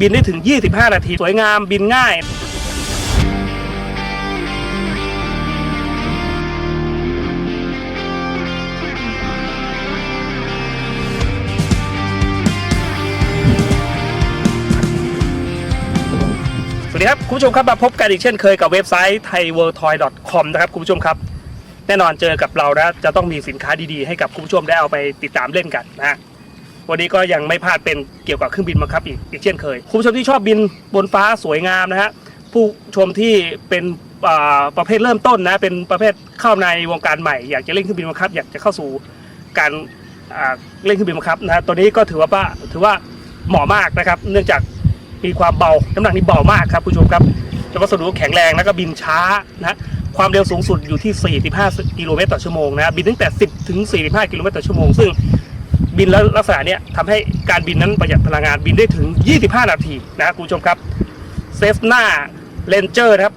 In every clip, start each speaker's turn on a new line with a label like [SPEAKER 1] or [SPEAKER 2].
[SPEAKER 1] บินได้ถึง 25 นาที สวยงามบินง่าย สวัสดีครับ คุณผู้ชมครับมาพบกันอีกเช่นเคยกับเว็บไซต์ thaiworldtoy.com นะครับ คุณผู้ชมครับแน่นอนเจอกับเรานะจะต้องมีสินค้าดีๆ ให้กับคุณผู้ชมได้เอาไปติดตามเล่นกันนะฮะ วันนี้ก็ยังไม่พลาดเป็นเกี่ยวกับเครื่องบินบังคับอีกอีกเช่นเคย คุณผู้ชมที่ชอบบินบนฟ้าสวยงามนะฮะผู้ชมที่เป็นประเภทเริ่มต้นนะเป็นประเภทเข้าในวงการใหม่ อยากจะเล่นเครื่องบินบังคับ อยากจะเข้าสู่การเล่นเครื่องบินบังคับนะฮะตัวนี้ก็ถือว่าว่าถือว่าเหมาะมากนะครับ เนื่องจากมีความเบา น้ำหนักนี่เบามากครับคุณผู้ชมครับจะวัสดุแข็งแรงแล้วก็บินช้านะความเร็วสูงสุดอยู่ที่ 45 กิโลเมตรต่อชั่วโมงนะบินตั้งแต่ 10 ถึง 45 กิโลเมตรต่อชั่วโมง ซึ่ง บินแล้วลักษณะเนี้ยทำให้การบินนั้นประหยัดพลังงานบินได้ถึง 25 นาทีนะครับคุณผู้ชมครับเซฟหน้าเลนเจอร์นะครับ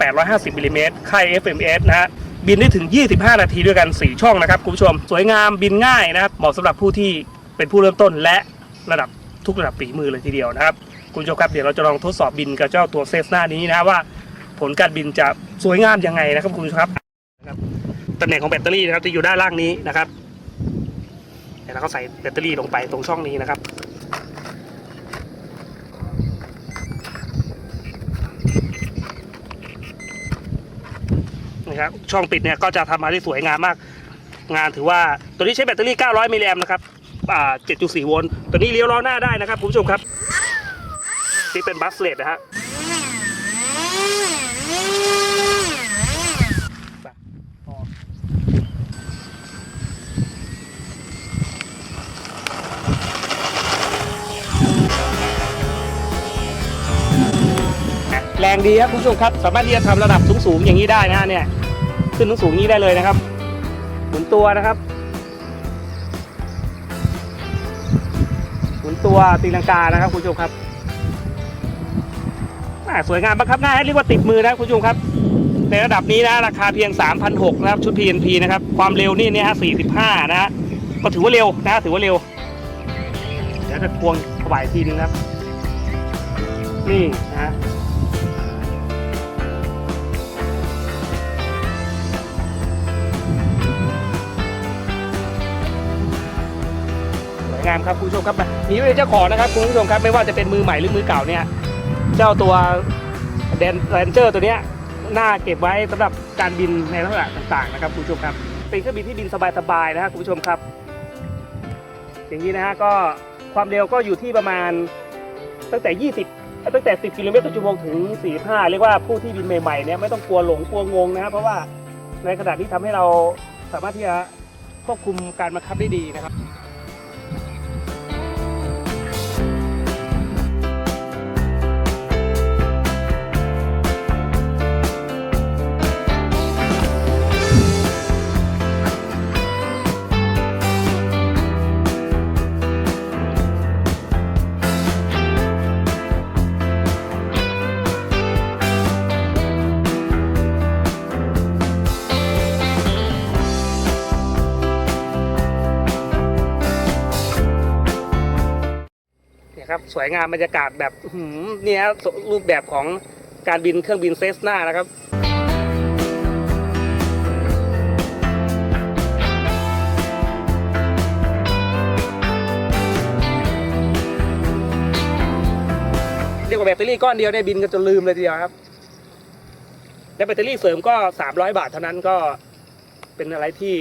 [SPEAKER 1] 850มิลลิเมตรค่าย FMS นะฮะบินได้ถึง 25 นาทีด้วยกัน 4 ช่องนะครับคุณผู้ชม สวยงามบินง่ายนะครับ เหมาะสำหรับผู้ที่เป็นผู้เริ่มต้นและระดับทุกระดับฝีมือเลยทีเดียวนะครับ คุณผู้ชมครับเดี๋ยวเราจะลองทดสอบบินกับเจ้าตัวเซฟหน้านี้นะว่า ผลการบินจะสวยงามยังไงนะครับคุณผู้ชมครับตำแหน่งของแบตเตอรี่นะครับจะอยู่ด้านล่างนี้นะครับ เดี๋ยวเราก็ใส่แบตเตอรี่ลงไปตรงช่องนี้นะครับนะครับช่องปิดเนี่ยก็จะทำมาได้สวยงามมาก งานถือว่าตัวนี้ใช้แบตเตอรี่ 900 มิลลิแอมป์นะครับอ่า7.4 โวลต์ตัวนี้เลี้ยวล้อหน้าได้นะครับคุณผู้ชมครับที่เป็นบัสเลตนะฮะ แรงดีครับคุณผู้ชมครับ สามารถที่จะทำระดับสูงๆอย่างนี้ได้นะฮะเนี่ย ขึ้นสูงๆอย่างนี้ได้เลยนะครับหมุนตัวนะครับหมุนตัวตีลังกานะครับคุณผู้ชมครับสวยงามบังคับง่ายเรียกว่าติดมือนะคุณผู้ชมครับ ในระดับนี้นะราคาเพียง 3,600นะครับชุด PNP นะครับความเร็วนี่เนี่ยฮะ45 นะฮะก็ถือว่าเร็วนะถือว่าเร็ว เดี๋ยวจะควงถวายทีนึงนะครับ นี่นะ งามครับคุณผู้ชมครับมามีไว้เจ้าของนะครับคุณผู้ชมครับไม่ว่าจะเป็นมือใหม่หรือมือเก่าเนี่ยเจ้าตัวแดนแรนเจอร์ตัวเนี้ยน่าเก็บไว้สำหรับการบินในลักษณะต่างๆนะครับคุณผู้ชมครับเป็นเครื่องบินที่บินสบายๆนะครับคุณผู้ชมครับ อย่างนี้นะฮะก็ความเร็วก็อยู่ที่ประมาณตั้งแต่ 20 ตั้งแต่ 10 กิโลเมตรต่อชั่วโมงถึง 45 เรียกว่าผู้ที่บินใหม่ๆเนี่ยไม่ต้องกลัวหลงกลัวงงนะครับเพราะว่าในขณะที่ทำให้เราสามารถที่จะควบคุมการบังคับได้ดีนะครับ สวยงามบรรยากาศแบบเนี่ยรูปแบบของการบินเครื่องบินเซสนานะครับเรียกว่าแบตเตอรี่ก้อนเดียวเนี่ยบินกันจนลืมเลยทีเดียวครับ และแบตเตอรี่เสริมก็ 300 บาทเท่านั้นก็เป็นอะไรที่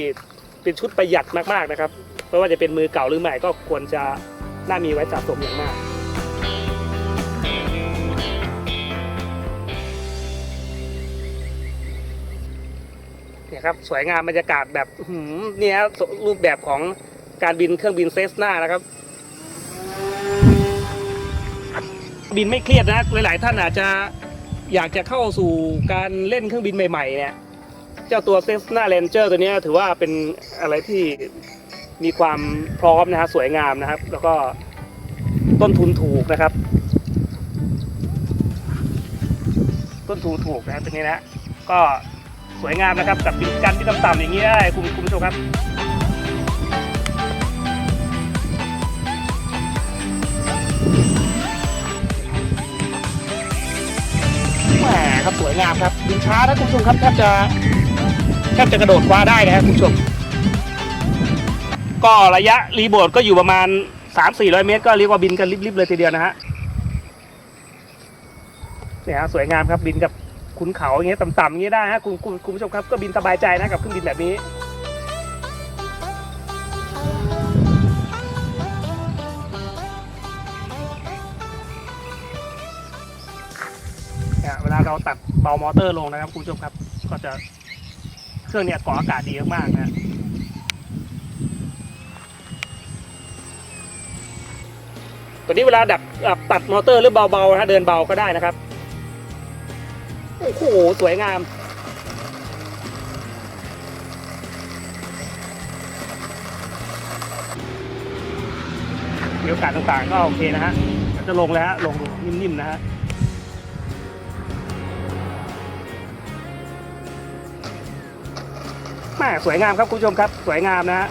[SPEAKER 1] เป็นชุดประหยัดมากๆนะครับ ไม่ว่าจะเป็นมือเก่าหรือใหม่ก็ควรจะน่ามีไว้สะสมอย่างมาก เนี่ยครับสวยงามบรรยากาศแบบหือเนี่ยฮะรูปแบบของการบินเครื่องบินเซสนานะครับ บินไม่เครียดนะหลาย ๆ ท่านอาจจะอยากจะเข้าสู่การเล่นเครื่องบินใหม่ ๆ เนี่ย เจ้าตัวเซสนาเ a นเจอร์ตัวนี้ถือว่าเป็นอะไรที่มีความพร้อมนะฮะสวยงามนะครับ แล้วก็ต้นทุนถูกนะครับ ต้นทุนถูกนะครับตรงนี้นะก็ สวยงามนะครับ กับการที่ต่ำๆอย่างนี้ได้คุณคุณผู้ชมครับนะครับสวยงามครับบินช้านะคุณผู้ชมครับแทบจะแทบจะกระโดดคว้าได้นะครับคุณผู้ชม ก็ระยะรีโบดก็อยู่ประมาณ 3-400 เมตร ก็เรียกว่าบินกันริบๆเลยทีเดียวนะฮะเนี่ยฮะสวยงามครับบินกับ ขุนเขาอย่างเงี้ยต่ำๆอย่างเงี้ยได้ฮะคุณคุณคุณผู้ชมครับก็บินสบายใจนะกับเครื่องบินแบบนี้เนี่ยเวลาเราตัดเบามอเตอร์ลงนะครับคุณผู้ชมครับ ก็จะเครื่องเนี่ยเกาะอากาศดีมากๆนะตัวนี้เวลาดับตัดมอเตอร์หรือเบาๆนะเดินเบาก็ได้นะครับ โอ้โห สวยงาม มีโอกาสต่างๆก็โอเคนะฮะจะลงแล้วฮะ ลงนิ่มๆนะฮะแม่สวยงามครับคุณผู้ชมครับ สวยงามนะฮะ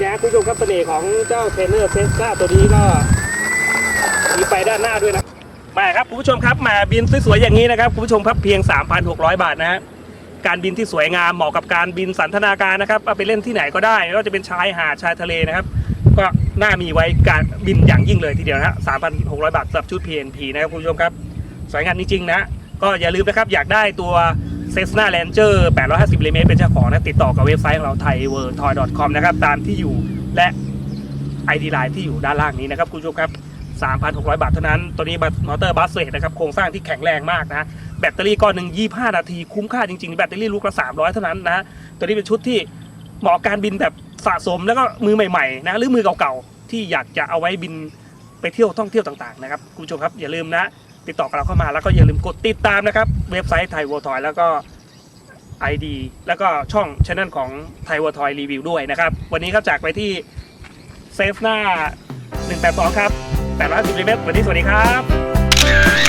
[SPEAKER 1] นี่ยคุณผู้ชมครับเสน่ห์ของเจ้าเทรนเนอร์เซสซาตัวนี้ก็มีไฟด้านหน้าด้วยนะมาครับคุณผู้ชมครับมาบินสวยๆอย่างนี้นะครับคุณผู้ชมครับเพียง 3,600 บาทนะฮะการบินที่สวยงามเหมาะกับการบินสันทนาการนะครับเอาไปเล่นที่ไหนก็ได้ไม่ว่าจะเป็นชายหาดชายทะเลนะครับ ก็น่ามีไว้การบินอย่างยิ่งเลยทีเดียวนะฮะ3,600 บาทสำหรับชุด PNP นะครับคุณผู้ชมครับสวยงามจริงๆนะก็อย่าลืมนะครับอยากได้ตัว Cessna Ranger 850 mm เมตรเป็นเจ้าของนะติดต่อกับเว็บไซต์ของเรา thaiworldtoy.com นะครับ ตามที่อยู่และ ID Line ที่อยู่ด้านล่างนี้นะครับ คุณผู้ชมครับ 3,600 บาทเท่านั้น ตัวนี้มอเตอร์บัสเซตนะครับ โครงสร้างที่แข็งแรงมากนะ แบตเตอรี่ก้อนหนึ่ง25 นาที คุ้มค่าจริงๆ แบตเตอรี่ลูกละ 300 เท่านั้นนะ ตัวนี้เป็นชุดที่เหมาะการบินแบบสะสมแล้วก็มือใหม่ๆนะหรือมือเก่าๆที่อยากจะเอาไว้บินไปเที่ยวท่องเที่ยวต่างๆนะครับคุณผู้ชมครับอย่าลืมนะ ติดต่อกับเราเข้ามาแล้วก็อย่าลืมกดติดตามนะครับ เว็บไซต์ไทยวัวทอยแล้วก็ ID แล้วก็ช่องช anel ของไทยวัวทอยรีวิวด้วยนะครับ วันนี้ครับจากไปที่เซฟหน้า 182 ครับ810ลิเมตรวันนี้สวัสดีครับ